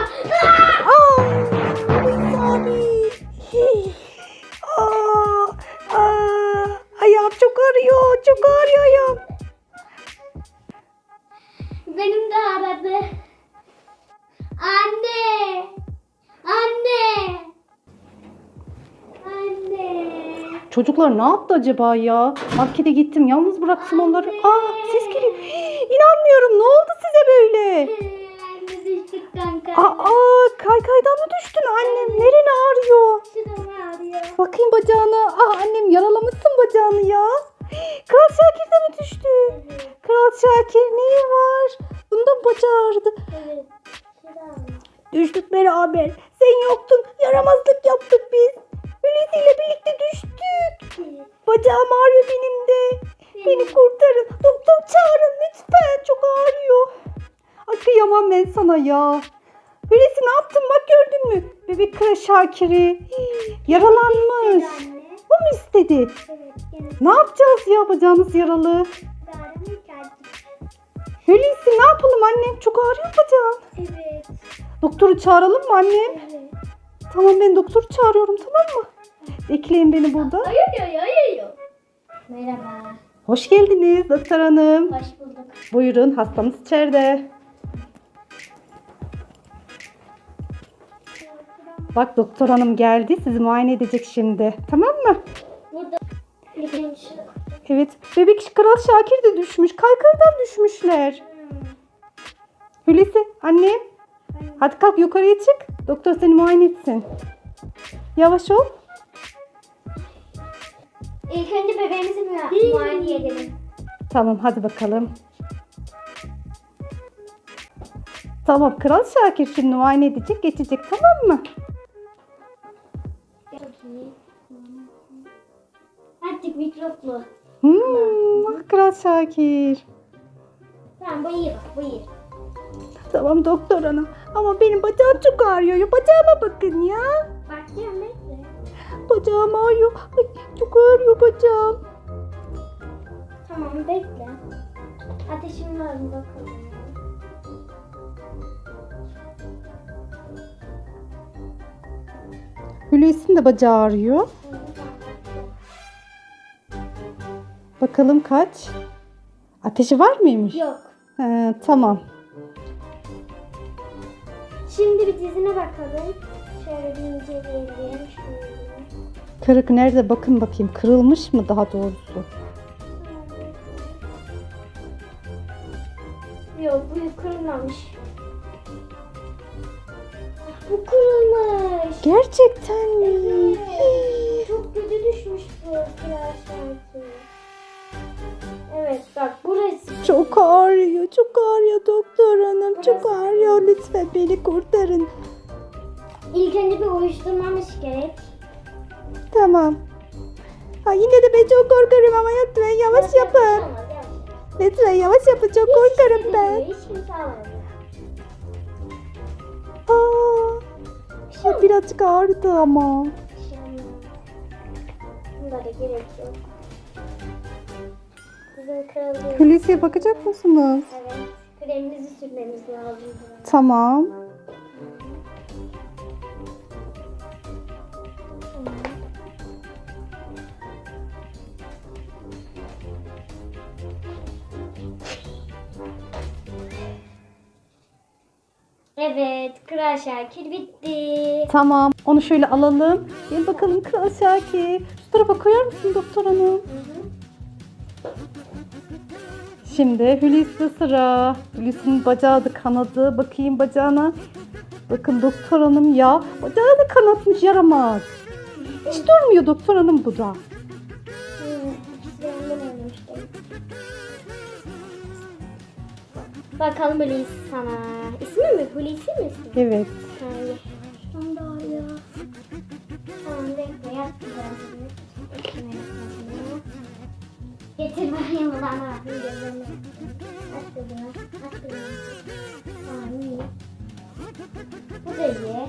Aa! Abi. Aa! Aa! Ayağım çok ağrıyor. Çok ağrıyor ayağım. Benim de aradı. Anne. Anne. Anne. Çocuklar ne yaptı acaba ya? Markete gittim. Yalnız bıraktım onları. Aa ses geliyor. Hii, İnanmıyorum. Ne oldu size böyle? Düştük kanka. Aa kaykaydan mı düştün annem? Nereni ağrıyor? Şuram ağrıyor. Bakayım bacağına. Ah annem yaralamışsın bacağını ya. Kral Şakir de mi düştü? Kral Şakir neyi var? Bundan bacağı ağrıdı. Evet. Düştük beraber. Sen yoktun. Yaramazlık yaptık biz. Hulusi ile birlikte düştük. Bacağım ağrıyor benim de. Beni kurtarın. Kıyamam ben sana ya. Hulusi ne yaptın bak gördün mü? Bebek kara Şakir'i. Yaralanmış. Bu mu istedi? Evet. Ne yapacağız ya bacağınız yaralı? Hulusi ne yapalım annem? Çok ağrıyor bacağın. Evet. Doktoru çağıralım mı annem? Evet. Tamam ben doktoru çağırıyorum tamam mı? Bekleyin beni burada. Ayıyor ayıyor. Merhaba. Hoş geldiniz doktor hanım. Hoş bulduk. Buyurun hastamız içeride. Bak doktor hanım geldi sizi muayene edecek şimdi. Tamam mı? Burada. Evet bebek kral Şakir de düşmüş. Kaykaydan düşmüşler. Hulusi annem. Hadi kalk yukarıya çık. Doktor seni muayene etsin. Yavaş ol. İlk önce bebeğimizi mu- muayene edelim. Tamam hadi bakalım. Tamam Kral Şakir şimdi muayene edecek geçecek tamam mı? Artık mikroplu. Hmm, ah Kral Şakir. Tamam bu iyi bak bu iyi. Tamam doktor hanım ama benim bacağım çok ağrıyor. Ya, bacağıma bakın ya. Bakacağım bekle. Bacağım ağrıyor. Ay, çok ağrıyor bacağım. Tamam bekle. Ateşim var mı bakalım. Hulusi'nin de bacağı ağrıyor. Bakalım kaç? Ateşi var mıymış? Yok. He, tamam. Şimdi bir dizine bakalım. Şöyle bir inceleyelim. Şöyle. Kırık nerede bakın bakayım. Kırılmış mı daha doğrusu? Gerçekten mi? Evet. Çok kötü düşmüş bu şarkı. Evet bak burası. Çok ağrıyor, çok ağrıyor doktor hanım. Çok ağrıyor. Lütfen beni kurtarın. İlk önce bir uyuşturmamış gerek. Tamam. Ha, yine de ben çok korkarım ama lütfen yavaş yapın. Lütfen yavaş yapın. Çok korkarım ben. Hiç kimse almadı. Ha, birazcık ağrıdı ama. Bir olmaz. Bunlara gerek yok. Bizim kralımız. Hulusi'ye bakacak mısınız? Evet. Kremimizi sürmemiz lazım. Tamam. Evet, Kral Şakir bitti. Tamam. Onu şöyle alalım. Gel bakalım Kral Şakir. Şu tarafa koyar mısın doktor hanım? Şimdi Hulusi sıra. Hulusi'nin bacağı da kanadı. Bakayım bacağına. Bakın doktor hanım ya. Bacağı da kanatmış yaramaz. Hiç durmuyor doktor hanım bu da. Bakalım Hulusi sana. İsmi mi? Hulusi mi ismi? Evet. Hayır. Şundan daha ya. Tamam bekle yat güzel. Getir bakayım bana. Gözlerini. Tamam iyi. Bu da iyi.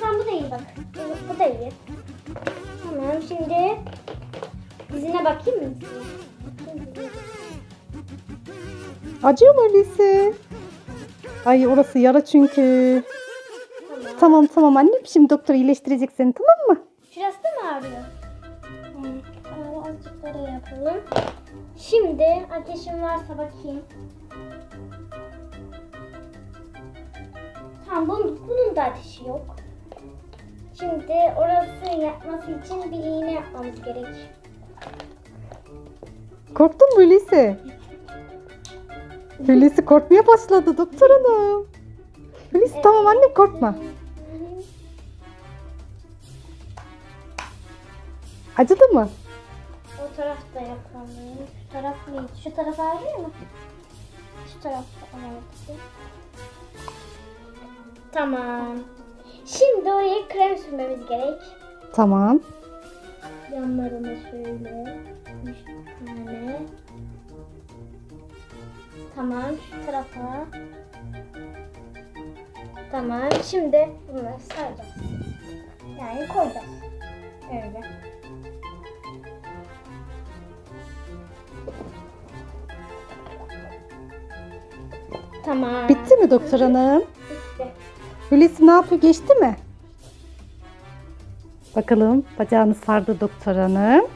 Tamam bu da iyi bak. Evet, bu da iyi. Tamam şimdi dizine bakayım mı? Acıyor mu Hulusi? Ay orası yara çünkü. Tamam. Tamam tamam annem şimdi doktor iyileştirecek seni tamam mı? Şurası da mı ağrıyor? Tamam azıcık böyle yapalım. Şimdi ateşim varsa bakayım. Tamam bunun, bunun da ateşi yok. Şimdi orası yapması için bir iğne yapmamız gerek. Korktun mu Hulusi? Hulusi korkmaya başladı doktor hanım. Hulusi tamam annem korkma. Acıdı mı? O tarafta yapalım. Şu taraf neydi? Şu taraf ağrıyor mu? Şu tarafta ağrıyor. Tamam. Şimdi oraya krem sürmemiz gerek. Tamam. Yanlarına şöyle. Üç tane. Tamam şu tarafa. Tamam şimdi bunları saracağız. Yani koyacağız. Öyle. Tamam. Bitti mi doktor hanım? Hulusi ne yapıyor geçti mi? Bakalım bacağını sardı doktor hanım.